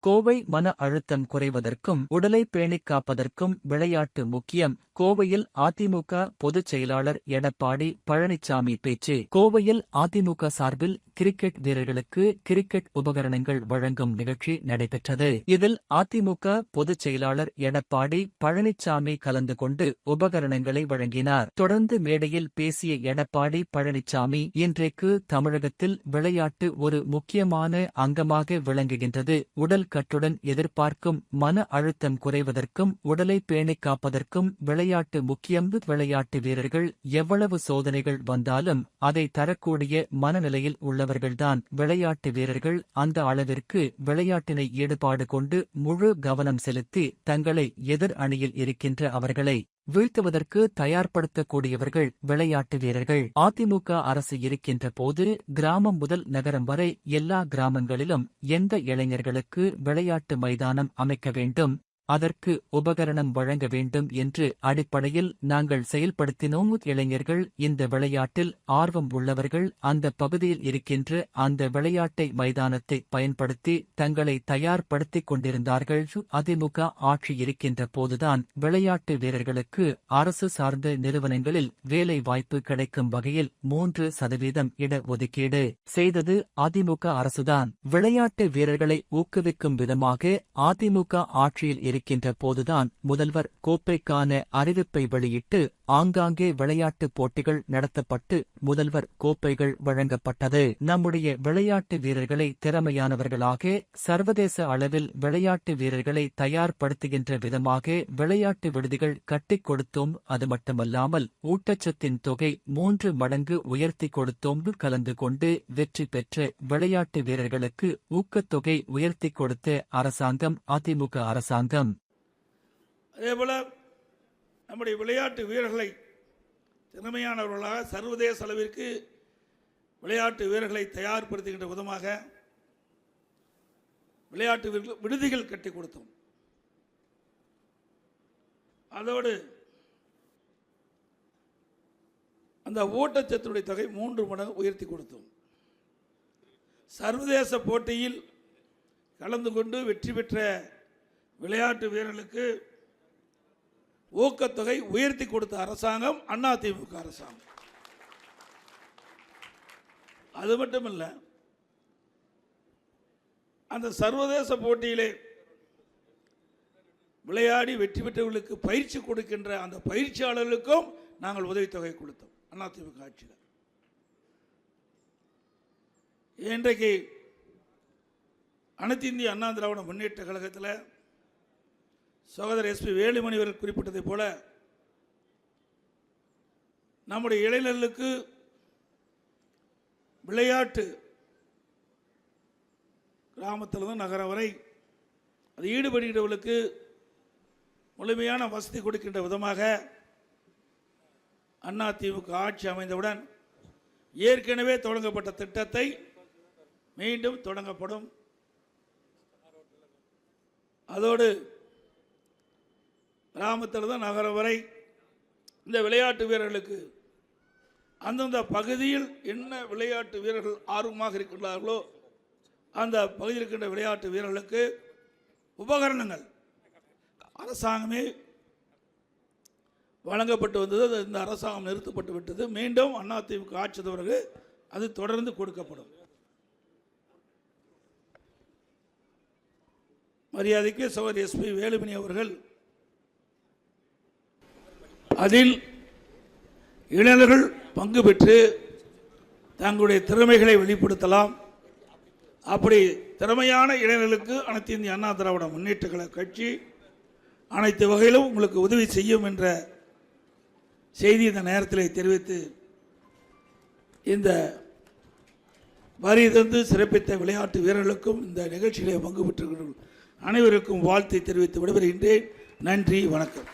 கோவை மன அழுத்தம் குறைவதற்கும் உடலை பேணிக் காப்பதற்கும் விளையாட்டு முக்கியம். கோவையில் அதிமுக பொதுச் செயலாளர் எடப்பாடி பழனிசாமி பேச்சு. கோவையில் அதிமுக சார்பில் கிரிக்கெட் வீரர்களுக்கு கிரிக்கெட் உபகரணங்கள் வழங்கும் நிகழ்ச்சி நடைபெற்றது. இதில் அதிமுக பொதுச் செயலாளர் எடப்பாடி பழனிசாமி கலந்து கொண்டு உபகரணங்களை வழங்கினார். தொடர்ந்து மேடையில் பேசிய எடப்பாடி பழனிசாமி இன்றைக்கு தமிழகத்தில் விளையாட்டு ஒரு முக்கியமான அங்கமாக விளங்குகின்றது. உடல் கட்டுடன் எதிர்பார்க்கும் மன அழுத்தம் குறைவதற்கும் உடலை பேணிக் காப்பதற்கும் விளையாட்டு விளையாட்டு முக்கியம். விளையாட்டு வீரர்கள் எவ்வளவு சோதனைகள் வந்தாலும் அதை தரக்கூடிய மனநிலையில் உள்ளவர்கள்தான். விளையாட்டு வீரர்கள் அந்த அளவிற்கு விளையாட்டினை ஈடுபாடு கொண்டு முழு கவனம் செலுத்தி தங்களை எதிர் அணியில் இருக்கின்ற அவர்களை வீழ்த்துவதற்கு தயார்படுத்தக்கூடியவர்கள் விளையாட்டு வீரர்கள். அதிமுக அரசு இருக்கின்ற போது கிராமம் முதல் நகரம் வரை எல்லா கிராமங்களிலும் எந்த இளைஞர்களுக்கு விளையாட்டு மைதானம் அமைக்க வேண்டும்? அதற்கு உபகரணம் வழங்க வேண்டும் என்று அடிப்படையில் நாங்கள் செயல்படுத்தினோம். இளைஞர்கள் இந்த விளையாட்டில் ஆர்வம் உள்ளவர்கள். அந்த பகுதியில் இருக்கின்ற அந்த விளையாட்டை மைதானத்தை பயன்படுத்தி தங்களை தயார்படுத்திக் கொண்டிருந்தார்கள். அதிமுக ஆட்சி இருக்கின்ற போதுதான் விளையாட்டு வீரர்களுக்கு அரசு சார்ந்த நிறுவனங்களில் வேலை வாய்ப்பு கிடைக்கும் வகையில் மூன்று சதவீதம் இட ஒதுக்கீடு செய்தது அதிமுக அரசுதான். விளையாட்டு வீரர்களை ஊக்குவிக்கும் விதமாக அதிமுக ஆட்சியில் இருக்கின்ற போதுதான் முதல்வர் கோப்பைக்கான அறிவிப்பை வெளியிட்டு ஆங்காங்கே விளையாட்டுப் போட்டிகள் நடத்தப்பட்டு முதல்வர் கோப்பைகள் வழங்கப்பட்டது. நம்முடைய விளையாட்டு வீரர்களை திறமையானவர்களாக சர்வதேச அளவில் விளையாட்டு வீரர்களை தயார்படுத்துகின்ற விதமாக விளையாட்டு விடுதிகள் கட்டிக் கொடுத்தோம். அது மட்டுமல்லாமல் ஊட்டச்சத்தின் தொகை மூன்று மடங்கு உயர்த்தி கொடுத்தோம். கலந்து கொண்டு வெற்றி பெற்ற விளையாட்டு வீரர்களுக்கு ஊக்கத்தொகை உயர்த்தி கொடுத்த அரசாங்கம் அதிமுக அரசாங்கம். அதேபோல நம்முடைய விளையாட்டு வீரர்களை திறமையானவர்களாக சர்வதேச அளவிற்கு விளையாட்டு வீரர்களை தயார்படுத்துகின்ற விதமாக விளையாட்டு வீரர்கள் விடுதிகள் கட்டி கொடுத்தோம். அதோடு அந்த ஊட்டச்சத்துடைய தொகை மூன்று மடங்கு உயர்த்தி கொடுத்தோம். சர்வதேச போட்டியில் கலந்து கொண்டு வெற்றி பெற்ற விளையாட்டு வீரர்களுக்கு ஊக்கத்தொகை உயர்த்தி கொடுத்த அரசாங்கம் அதிமுக அரசாங்கம். அது மட்டும் இல்லை அந்த சர்வதேச போட்டியிலே விளையாடி வெற்றி பெற்றவர்களுக்கு பயிற்சி கொடுக்கின்ற அந்த பயிற்சியாளர்களுக்கும் நாங்கள் உதவித்தொகை கொடுத்தோம் அதிமுக ஆட்சியில். இன்றைக்கு அனைத்து இந்திய அண்ணா திராவிட முன்னேற்ற கழகத்தில் சகோதரர் எஸ்பி வேலுமணி அவர்கள் குறிப்பிட்டதைப் போல நம்முடைய இளைஞர்களுக்கு விளையாட்டு கிராமத்திலிருந்து நகரம் வரை அது ஈடுபடுகிறவர்களுக்கு முழுமையான வசதி கொடுக்கின்ற விதமாக அதிமுக ஆட்சி அமைந்தவுடன் ஏற்கனவே தொடங்கப்பட்ட திட்டத்தை மீண்டும் தொடங்கப்படும். அதோடு கிராமத்தில் தான் நகரம் வரை இந்த விளையாட்டு வீரர்களுக்கு அந்தந்த பகுதியில் என்ன விளையாட்டு வீரர்கள் ஆர்வமாக இருக்கின்றார்களோ அந்த பகுதியில் இருக்கின்ற விளையாட்டு வீரர்களுக்கு உபகரணங்கள். அரசாங்கமே வழங்கப்பட்டு வந்தது அது இந்த அரசாங்கம் நிறுத்தப்பட்டு விட்டது. மீண்டும் அதிமுக ஆட்சி பிறகு அது தொடர்ந்து கொடுக்கப்படும். மரியாதைக்கு சகோதரி எஸ்பி வேலுமணி அவர்கள் அதில் இளைஞர்கள் பங்கு பெற்று தங்களுடைய திறமைகளை வெளிப்படுத்தலாம். அப்படி திறமையான இளைஞர்களுக்கு அனைத்து இந்திய அண்ணா திராவிட முன்னேற்ற கட்சி அனைத்து வகையிலும் உங்களுக்கு உதவி செய்யும் என்ற செய்தி இந்த நேரத்தில் தெரிவித்து இந்த வரி தந்து சிறப்பித்த விளையாட்டு வீரர்களுக்கும் இந்த நிகழ்ச்சியிலே பங்கு பெற்றிருக்கிற அனைவருக்கும் வாழ்த்தை தெரிவித்து விடைபெறுகின்றேன். நன்றி வணக்கம்.